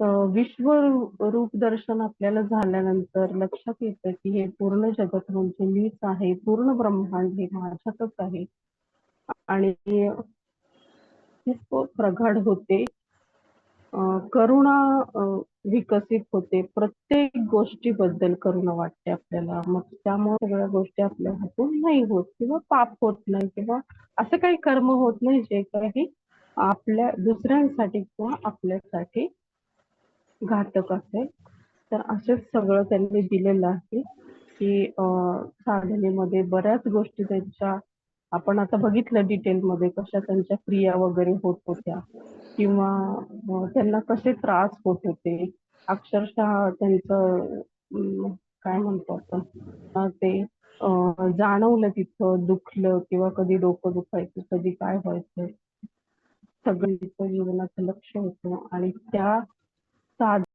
विश्व रूप दर्शन आपल्याला झाल्यानंतर लक्षात येतं की हे पूर्ण जगत म्हणजे मीच आहे पूर्ण ब्रह्मांड हे माझ्यातच आहे. आणि खूप प्रगाढ होते. करुणा विकसित होते. प्रत्येक गोष्टीबद्दल करुणा वाटते आपल्याला. मग त्यामुळे सगळ्या गोष्टी आपल्या हातून नाही होत किंवा पाप होत नाही किंवा असं काही कर्म होत नाही जे काही आपल्या दुसऱ्यांसाठी किंवा आपल्यासाठी घातक असेल. तर असंच सगळं त्यांनी दिलेलं आहे की साधनेमध्ये बऱ्याच गोष्टी त्यांच्या आपण आता बघितलं डिटेलमध्ये कशा त्यांच्या क्रिया वगैरे होत होत्या किंवा त्यांना कसे त्रास होत होते. अक्षरशः त्यांचं काय म्हणतो आपण ते जाणवलं तिथं दुखलं किंवा कधी डोकं दुखायचं कधी काय व्हायचं. सगळं जीवनाचं लक्ष होतं आणि त्या sabe?